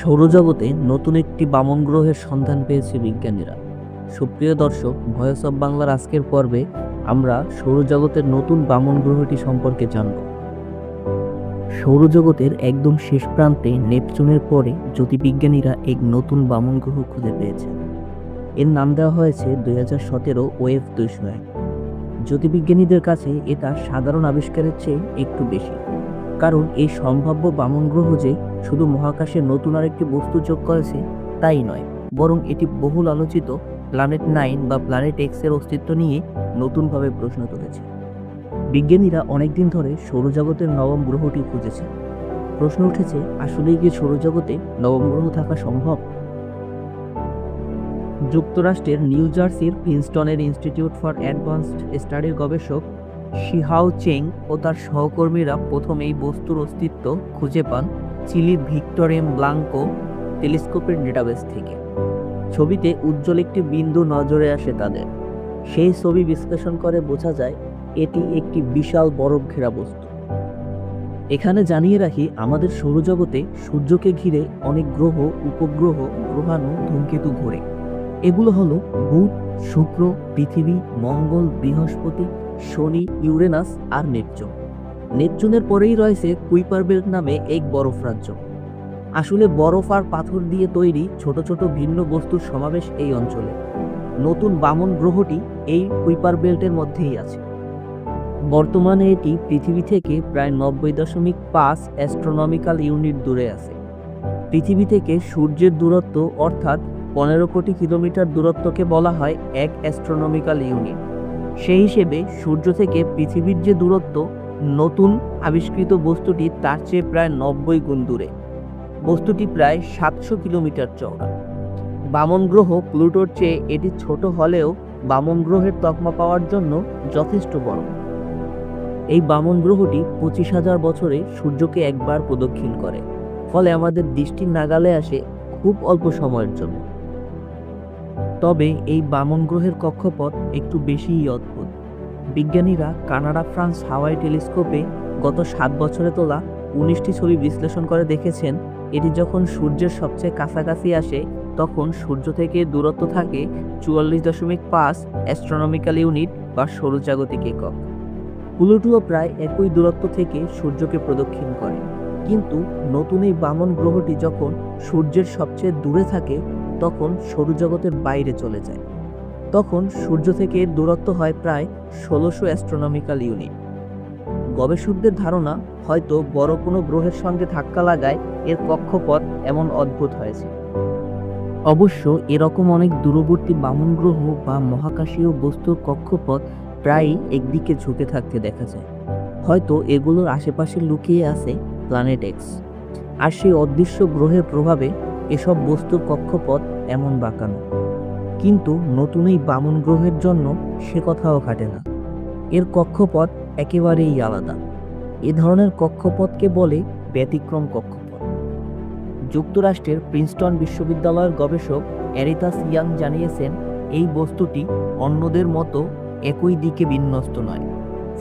সৌরজগতে নতুন একটি বামন গ্রহের সন্ধান পেয়েছে বিজ্ঞানীরা। সুপ্রিয় দর্শক, ভয়েস অব বাংলার আজকের পর্বে আমরা সৌরজগতের নতুন বামন গ্রহটি সম্পর্কে জানব। সৌরজগতের একদম শেষ প্রান্তে নেপচুনের পরে জ্যোতির্বিজ্ঞানীরা এক নতুন বামন গ্রহ খুঁজে পেয়েছেন। এর নাম দেওয়া হয়েছে দুই হাজার সতেরো ওয়েফ দুইশো এক। জ্যোতির্বিজ্ঞানীদের কাছে এটা সাধারণ আবিষ্কারের চেয়ে একটু বেশি। কারণ এই সম্ভাব্য বামন গ্রহ যে শুধু মহাকাশে নতুন আরেকটি বস্তু যোগ করেছে, তাই নয়, বরং এটি বহুল আলোচিত প্ল্যানেট নাইন বা প্ল্যানেট এক্সের অস্তিত্ব নিয়ে নতুনভাবে প্রশ্ন তুলেছে। বিজ্ঞানীরা অনেকদিন ধরে সৌরজগতের নবম গ্রহটি খুঁজেছে। প্রশ্ন উঠেছে, আসলেই কি সৌরজগতে নবম গ্রহ থাকা সম্ভব? যুক্তরাষ্ট্রের নিউ জার্সির প্রিন্সটনের ইনস্টিটিউট ফর অ্যাডভান্সড স্টাডির গবেষক শিহাও চেং ও তার সহকর্মীরা প্রথম এই বস্তুর অস্তিত্ব খুঁজে পান চিলির ভিক্টর এম ব্লাঙ্কো টেলিস্কোপের ডেটাবেস থেকে। ছবিতে উজ্জ্বল একটি বিন্দু নজরে আসে তাদের। সেই ছবি বিশ্লেষণ করে বোঝা যায় এটি একটি বিশাল বরফ ঘেরা বস্তু। এখানে জানিয়ে রাখি, আমাদের সৌরজগতে সূর্যকে ঘিরে অনেক গ্রহ, উপগ্রহ, গ্রহাণু ধূমকেতু ঘোরে। এগুলো হলো বুধ, শুক্র, পৃথিবী, মঙ্গল, বৃহস্পতি শনি, ইউরেনাস আর নেপচুন। নেপচুনের পরেই রয়েছে কুইপার বেল্ট নামে এক বরফ রাজ্য। আসলে বরফ আর পাথর দিয়ে তৈরি ছোট ছোট ভিন্ন বস্তুর সমাবেশ এই অঞ্চলে। নতুন বামন গ্রহটি এই কুইপার বেল্টের মধ্যেই আছে। বর্তমানে এটি পৃথিবী থেকে প্রায় নব্বই দশমিক পাঁচ অ্যাস্ট্রোনমিক্যাল ইউনিট দূরে আছে। পৃথিবী থেকে সূর্যের দূরত্ব, অর্থাৎ পনেরো কোটি কিলোমিটার দূরত্বকে বলা হয় এক অ্যাস্ট্রোনমিক্যাল ইউনিট। সেই হিসেবে সূর্য থেকে পৃথিবীর যে দূরত্ব, নতুন আবিষ্কৃত বস্তুটি তার চেয়ে প্রায় নব্বই গুণ দূরে। বস্তুটি প্রায় সাতশো কিলোমিটার চওড়া। বামন গ্রহ প্লুটোর চেয়ে এটি ছোট হলেও বামন গ্রহের তকমা পাওয়ার জন্য যথেষ্ট বড়। এই বামন গ্রহটি পঁচিশ হাজার বছরে সূর্যকে একবার প্রদক্ষিণ করে, ফলে আমাদের দৃষ্টির নাগালে আসে খুব অল্প সময়ের জন্য। তবে এই বামন গ্রহের কক্ষপথ একটু বেশিই অদ্ভুত। বিজ্ঞানীরা কানাডা, ফ্রান্স, হাওয়াই টেলিস্কোপে গত সাত বছরে তোলা উনিশটি ছবি বিশ্লেষণ করে দেখেছেন, এটি যখন সূর্যের সবচেয়ে কাছাকাছি আসে, তখন সূর্য থেকে দূরত্ব থাকে চুয়াল্লিশ দশমিক পাঁচ অ্যাস্ট্রোনমিক্যাল ইউনিট বা সৌরজাগতিক একক। প্লুটোও প্রায় একই দূরত্ব থেকে সূর্যকে প্রদক্ষিণ করে। কিন্তু নতুন এই বামন গ্রহটি যখন সূর্যের সবচেয়ে দূরে থাকে তখন সৌরজগতের বাইরে চলে যায়। তখন সূর্য থেকে দূরত্ব হয় প্রায় ষোলোশো অ্যাস্ট্রোনমিক্যাল ইউনিট গবেষকদের ধারণা, হয়তো বড় কোনো গ্রহের সঙ্গে ধাক্কা লাগায় এর কক্ষপথ এমন অদ্ভুত হয়েছে। অবশ্য এরকম অনেক দূরবর্তী বামন গ্রহ বা মহাকাশীয় বস্তুর কক্ষপথ প্রায়ই একদিকে ঝুঁকে থাকতে দেখা যায়। হয়তো এগুলোর আশেপাশে লুকিয়ে আছে প্ল্যানেট এক্স আর সেই অদৃশ্য গ্রহের প্রভাবে এসব বস্তুর কক্ষপথ এমন বাঁকানো। কিন্তু নতুন এই বামন গ্রহের জন্য সে কথাও খাটে না। এর কক্ষপথ একেবারেই আলাদা। এ ধরনের কক্ষপথকে বলে ব্যতিক্রম কক্ষপথ। যুক্তরাষ্ট্রের প্রিন্সটন বিশ্ববিদ্যালয়ের গবেষক অ্যারিতাস ইয়াং জানিয়েছেন, এই বস্তুটি অন্যদের মতো একই দিকে বিন্যস্ত নয়।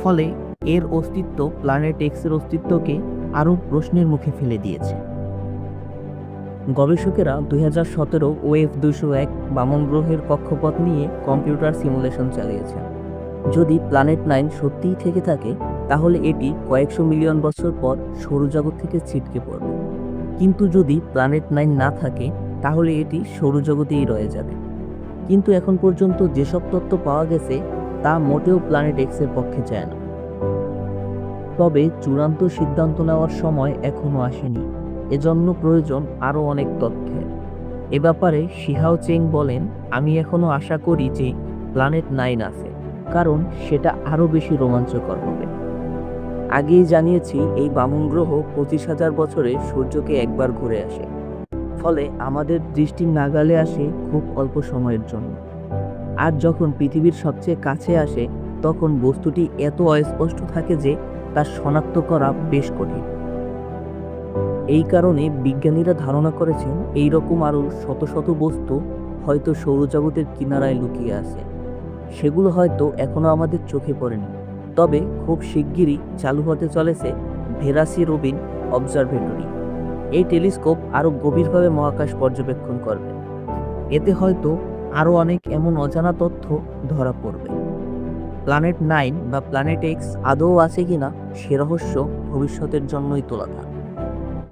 ফলে এর অস্তিত্ব প্ল্যানেট এক্সের অস্তিত্বকে আরও প্রশ্নের মুখে ফেলে দিয়েছে। গবেষকেরা দুই হাজার সতেরো ওএফ দুশো এক বামন গ্রহের কক্ষপথ নিয়ে কম্পিউটার সিমুলেশন চালিয়েছেন। যদি প্ল্যানেট নাইন সত্যিই থেকে থাকে, তাহলে এটি কয়েকশো মিলিয়ন বছর পর সৌরজগৎ থেকে ছিটকে পড়বে। কিন্তু যদি প্ল্যানেট নাইন না থাকে, তাহলে এটি সৌরজগতেই রয়ে যাবে। কিন্তু এখন পর্যন্ত যেসব তথ্য পাওয়া গেছে, তা মোটেও প্ল্যানেট এক্সের পক্ষে যায় না। তবে চূড়ান্ত সিদ্ধান্ত নেওয়ার সময় এখনও আসেনি। এজন্য প্রয়োজন আরও অনেক তথ্যের। এ ব্যাপারে শিহাও চেং বলেন, আমি এখনও আশা করি যে প্ল্যানেট নাইন আছে, কারণ সেটা আরও বেশি রোমাঞ্চকর হবে। আগেই জানিয়েছি, এই বামন গ্রহ পঁচিশ হাজার বছরে সূর্যকে একবার ঘুরে আসে। ফলে আমাদের দৃষ্টির নাগালে আসে খুব অল্প সময়ের জন্য। আর যখন পৃথিবীর সবচেয়ে কাছে আসে, তখন বস্তুটি এত অস্পষ্ট থাকে যে তা শনাক্ত করা বেশ কঠিন। এই কারণে বিজ্ঞানীরা ধারণা করেছেন এই রকম আরও শত শত বস্তু হয়তো সৌরজগতের কিনারায় লুকিয়ে আছে। সেগুলো হয়তো এখনও আমাদের চোখে পড়েনি। তবে খুব শিগগিরই চালু হতে চলেছে ভেরাসি রবিন অবজারভেটরি। এই টেলিস্কোপ আরও গভীরভাবে মহাকাশ পর্যবেক্ষণ করবে। এতে হয়তো আরও অনেক এমন অজানা তথ্য ধরা পড়বে। প্ল্যানেট নাইন বা প্ল্যানেট এক্স আদৌ আছে কিনা সে রহস্য ভবিষ্যতের জন্যই তোলা থাক